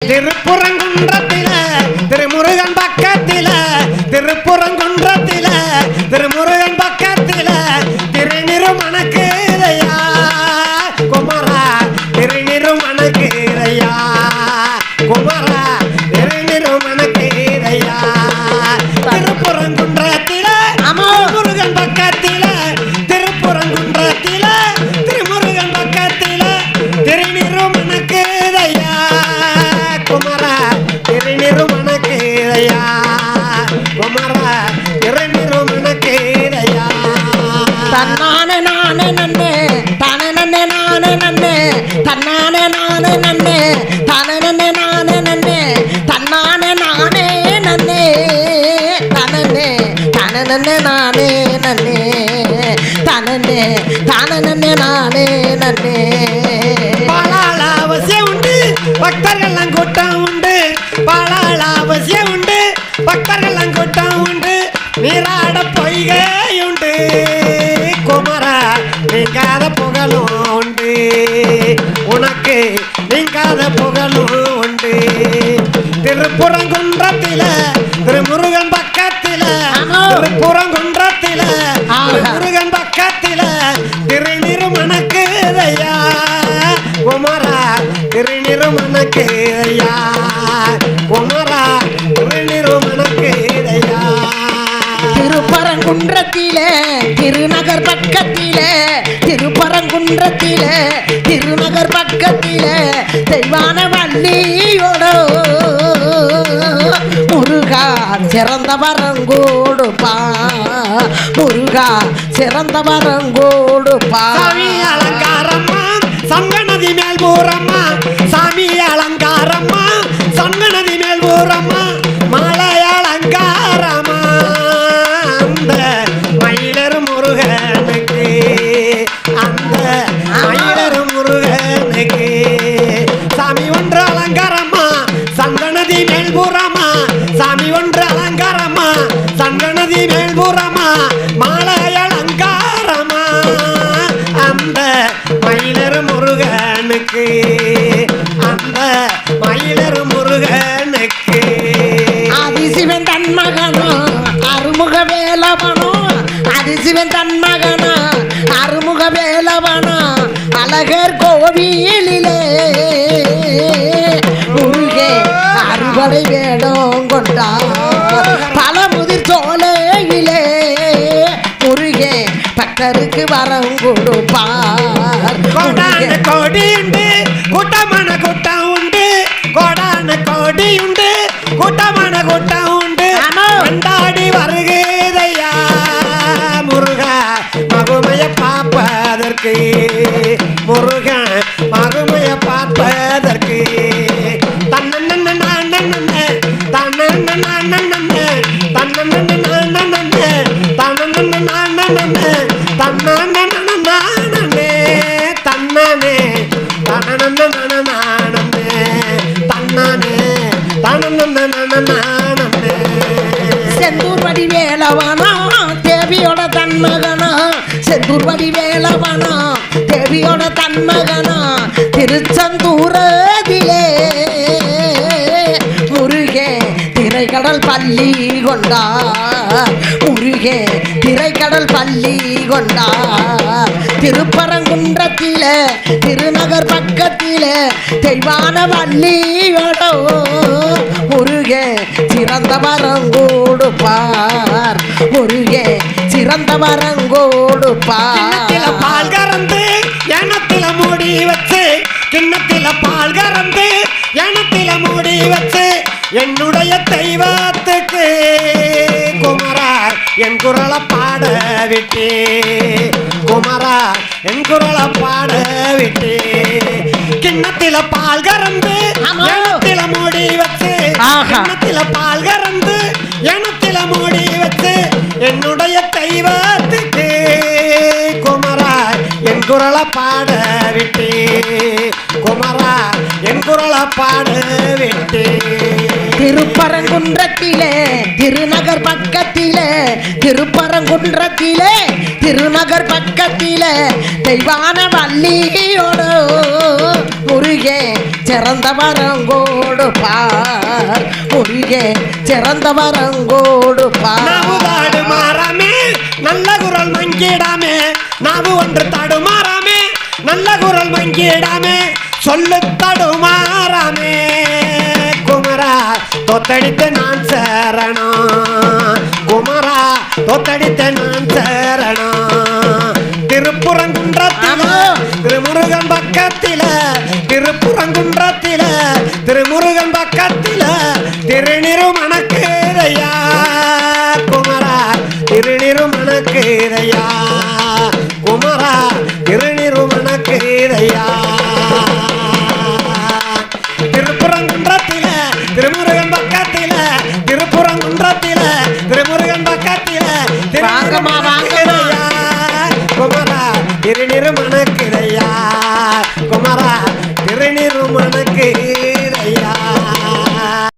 திருப்புறங்குன்றத்தில திருமுருகன் பக்கத்தில திருப்புறங்க குமரா திருநிருமணக்கீரையா தன்னானே நானே நன்னே தானே நன்னே நானே நன்னே தன்னானே நானே நன்னே தானே நன்னே நானே நன்னே தன்னானே நானே நன்னே தனனே நானே நன்னே தனனே நானே நன்னே. அவசியம் உண்டு பக்தர்கள் குமரா நீங்காத புகழும் உண்டு. உனக்கு நீங்காத புகழும் உண்டு. திருப்புறங்குன்றத்தில திருப்பரங்குன்றத்திலே திருநகர் பக்கத்திலே திருப்பரங்குன்றத்திலே திருநகர் பக்கத்திலே தெய்வான வள்ளியோடோ முருகா சிறந்த வரங்கோடுப்பா முருகா சிறந்த வரங்கோடுப்பா. அலங்காரம்மா சங்கநதி மேல் பூரம்மா முருகனுக்கு அந்த மயிலர் முருகனுக்கு. அதிசிவன் தன் மகனோ அருமுக வேலவனோ அதிசிவன் தன் மகனோ அருமுக வேலவனோ அழகர் கோவிலிலே. முருகே அறுவடை வேடம் கொண்டார் பல முதிர் தோலையிலே முருகே பக்தருக்கு வரம் கொடுப்பார். கோடான முருகே கோடி உண்டு கூட்டமான கூட்டம் உண்டு கோடான கோடி உண்டு கூட்டமான கூட்டம் உண்டு. கொண்டாடி வருகிறதையா முருகா மகுமைய பார்ப்பதற்கு வேலவனா தேவியோட தன்மகனா செந்தூர்வடி வேலவனா தேவியோட தன்மகனா திருச்செந்தூரதிலே. முருகே திரைக்கடல் பள்ளி கொண்டா முருகே திரைக்கடல் பள்ளி கொண்டா. திருப்பரங்குன்றத்தில திருநகர் பக்கத்தில தெய்வான வள்ளியோடோ முருகே சிறந்த வரங்கோடுப்பார் முருகே சிறந்த வரங்கோடுப்பார் பால் கறந்து எண்ணத்தில மூடி வச்சு கிண்ணத்தில பால் கறந்து எண்ணத்தில மூடி வச்சு என்னுடைய தெய்வத்துக்கு குமரா என் குரலை பாட விட்டு. குமரா என் குரலை பாட விட்டு. கிண்ணத்தில பால் கறந்து மூடி வச்சு ஆஹா. கிண்ணத்தில பால் கறந்து எண்ணத்தில மூடி வச்சு என்னுடைய தெய்வத்துக்கு குமரா என் குரலை பாட விட்டு குமரா என் குரலை பாட விட்டு திருப்பரங்குன்றத்திலே திருநகர் பக்கத்திலே திருப்பரங்குன்றத்திலே திருநகர் பக்கத்திலே தெய்வான வள்ளியோடு முருகே சிறந்த வரங்கோடு பார். முருகே சிறந்த வரங்கோடு பாடு மாறாமே நல்ல குரல் மங்கிடாமே. நாவு ஒன்று தடுமாறாமே நல்ல குரல் மங்கிடாமே. சொல்லு தடுமாறாமே. குமரா தொத்தடித்து நான் சேரணம். தொத்தடித்து நான் சேரணம் திருப்புறங்குன்றத்தில. திருமுருகன் பக்கத்தில திருப்புறங்குன்றத்தில திருமுருகன் mama.